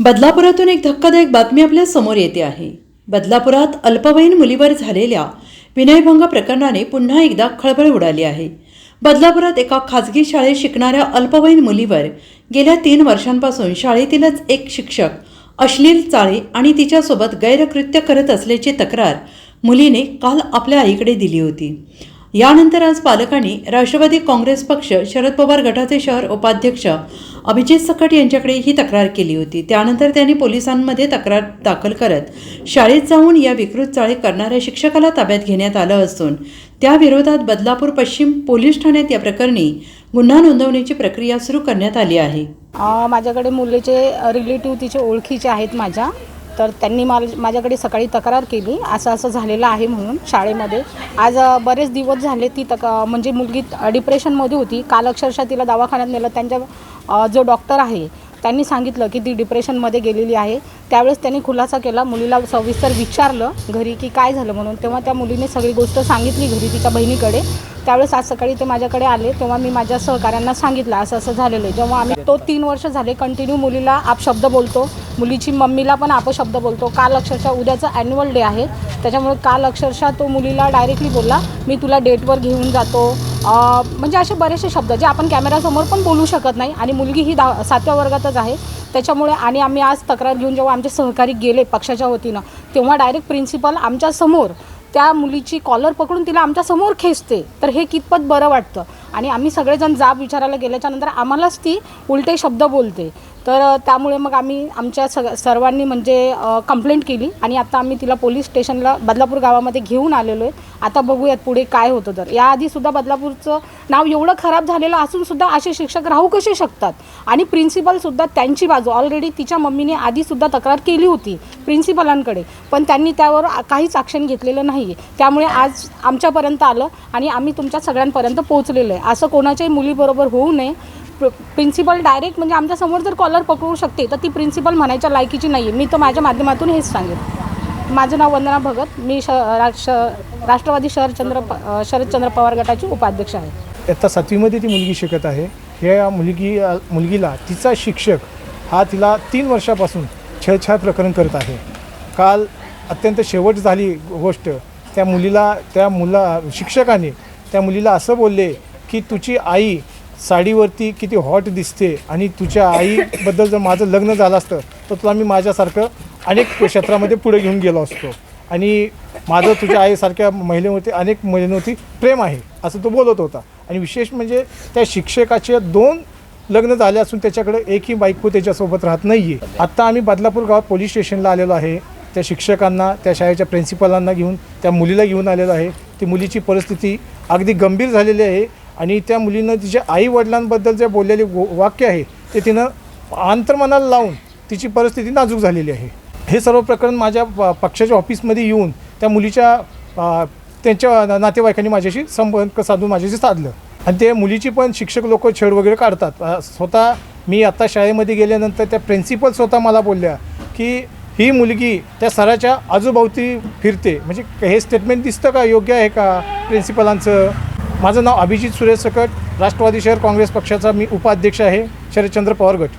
बदलापुरातून एक धक्कादायक बातमी आपल्यासमोर येते आहे. बदलापुरात अल्पवयीन मुलीवर झालेल्या विनयभंग प्रकरणाने पुन्हा एकदा खळबळ उडाली आहे. बदलापुरात एका खाजगी शाळेत शिकणाऱ्या अल्पवयीन मुलीवर गेल्या तीन वर्षांपासून शाळेतीलच एक शिक्षक अश्लील चाळे आणि तिच्यासोबत गैरकृत्य करत असल्याची तक्रार मुलीने काल आपल्या आईकडे दिली होती. यानंतर आज पालकांनी राष्ट्रवादी काँग्रेस पक्ष शरद पवार गटाचे शहर उपाध्यक्ष अभिजित सकट यांच्याकडे ही तक्रार केली होती. त्यानंतर त्यांनी पोलिसांमध्ये तक्रार दाखल करत शाळेत जाऊन या विकृत चाळी करणाऱ्या शिक्षकाला ताब्यात घेण्यात आलं असून त्याविरोधात बदलापूर पश्चिम पोलीस ठाण्यात या प्रकरणी गुन्हा नोंदवण्याची प्रक्रिया सुरू करण्यात आली आहे. माझ्याकडे मुलीचे रिलेटिव्ह तिचे ओळखीचे आहेत माझ्या. तर त्यांनी मला माझ्याकडे सकाळी तक्रार केली. असं असं झालेलं आहे म्हणून शाळेमध्ये. आज बरेच दिवस झाले ती तक म्हणजे मुलगी डिप्रेशनमध्ये होती. काल अक्षरशः तिला दवाखान्यात नेलं. त्यांच्या जो डॉक्टर आहे त्यांनी सांगितलं की ती डिप्रेशनमध्ये गेलेली आहे. त्यावेळेस त्यांनी खुलासा केला. मुलीला सविस्तर विचारलं घरी की काय झालं म्हणून. तेव्हा त्या मुलीने सगळी गोष्ट सांगितली घरी तिच्या बहिणीकडे. त्यावेळेस आज सकाळी ते माझ्याकडे आले तेव्हा मी माझ्या सहकाऱ्यांना सांगितलं असं असं झालेलं आहे. जेव्हा आम्ही तो तीन वर्ष झाले कंटिन्यू मुलीला आप शब्द बोलतो. मुलीची मम्मीला पण आप शब्द बोलतो. काल अक्षरशः उद्याचं ॲन्युअल डे आहे. त्याच्यामुळे काल अक्षरशः तो मुलीला डायरेक्टली बोलला मी तुला डेटवर घेऊन जातो. म्हणजे असे बरेचसे शब्द जे आपण कॅमेरासमोर पण बोलू शकत नाही. आणि मुलगी ही दहा सातव्या वर्गातच आहे. त्याच्यामुळे आणि आम्ही आज तक्रार घेऊन जेव्हा आमचे सहकारी गेले पक्षाच्या वतीनं तेव्हा डायरेक्ट प्रिन्सिपल आमच्यासमोर त्या मुलीची कॉलर पकडून तिला आमच्यासमोर खेचते. तर हे कितपत बरं वाटतं? आणि आम्ही सगळेजण जाब विचारायला गेल्याच्यानंतर आम्हालाच ती उलटे शब्द बोलते. तर त्यामुळे मग आम्ही आमच्या सग सर्वांनी म्हणजे कंप्लेंट केली आणि आता आम्ही तिला पोलीस स्टेशनला बदलापूर गावामध्ये घेऊन आलेलो आहे. आता बघूयात पुढे काय होतं तर. याआधीसुद्धा बदलापूरचं नाव एवढं खराब झालेलं असूनसुद्धा असे शिक्षक राहू कसे शकतात? आणि प्रिन्सिपलसुद्धा त्यांची बाजू. ऑलरेडी तिच्या मम्मीने आधीसुद्धा तक्रार केली होती प्रिन्सिपलांकडे पण त्यांनी त्यावर काहीच ॲक्शन घेतलेलं नाही आहे त्यामुळे आज आमच्यापर्यंत आलं आणि आम्ही तुमच्या सगळ्यांपर्यंत पोहोचलेलो आहे. असं कोणाच्याही मुलीबरोबर होऊ नये. प्रिन्सिपल डायरेक्ट म्हणजे आमच्यासमोर जर कॉलर पकडू शकते तर ती प्रिन्सिपल म्हणायच्या लायकीची नाही आहे मी तर माझ्या माध्यमातून हेच सांगेन. माझं नाव वंदना भगत. मी श राष्ट्र राष्ट्रवादी शरदचंद्र प शरदचंद्र पवार गटाची उपाध्यक्ष आहे. इयत्ता सातवीमध्ये ती मुलगी शिकत आहे. ह्या मुलगी मुलगीला तिचा शिक्षक हा तिला तीन वर्षापासून छेडछाड प्रकरण करत आहे. काल अत्यंत शेवट झाली गोष्ट. त्या मुलीला त्या मुला शिक्षकाने त्या मुलीला असं बोलले की तुझी आई साडीवरती किती हॉट दिसते आणि तुझ्या आईबद्दल जर माझं लग्न झालं असतं तर तुला मी माझ्यासारखं अनेक क्षेत्रामध्ये पुढे घेऊन गेलो असतो. आणि माझं तुझ्या आईसारख्या महिलेवरती अनेक महिलांवरती प्रेम आहे असं तो बोलत होता. आणि विशेष म्हणजे त्या शिक्षकाचे दोन लग्न झाले असून त्याच्याकडे एकही बायको त्याच्यासोबत राहत नाही आहे आत्ता आम्ही बदलापूर गावात पोलीस स्टेशनला आलेलो आहे. त्या शिक्षकांना त्या शाळेच्या प्रिन्सिपलांना घेऊन त्या मुलीला घेऊन आलेलो आहे. ती मुलीची परिस्थिती अगदी गंभीर झालेली आहे. आणि त्या मुलीनं तिच्या आई वडिलांबद्दल जे बोललेले वाक्य आहे ते तिनं आंतरमनाला लावून तिची परिस्थिती नाजूक झालेली आहे. हे सर्व प्रकरण माझ्या प- पक्षाच्या ऑफिसमध्ये येऊन त्या मुलीच्या त्यांच्या ना- नातेवाईकांनी माझ्याशी संपर्क साधून माझ्याशी साधलं. आणि ते मुलीची पण शिक्षक लोक छेड वगैरे काढतात. स्वतः मी आता शाळेमध्ये गेल्यानंतर त्या प्रिन्सिपल स्वतः मला बोलल्या की ही मुलगी त्या सराच्या आजूभोवती फिरते. म्हणजे हे स्टेटमेंट दिसतं का? योग्य आहे का प्रिन्सिपलांचं? माझं नाव अभिजित सुरेश सकट राष्ट्रवादी शहर काँग्रेस पक्षाचा मी उपाध्यक्ष आहे शरदचंद्र पवार गट.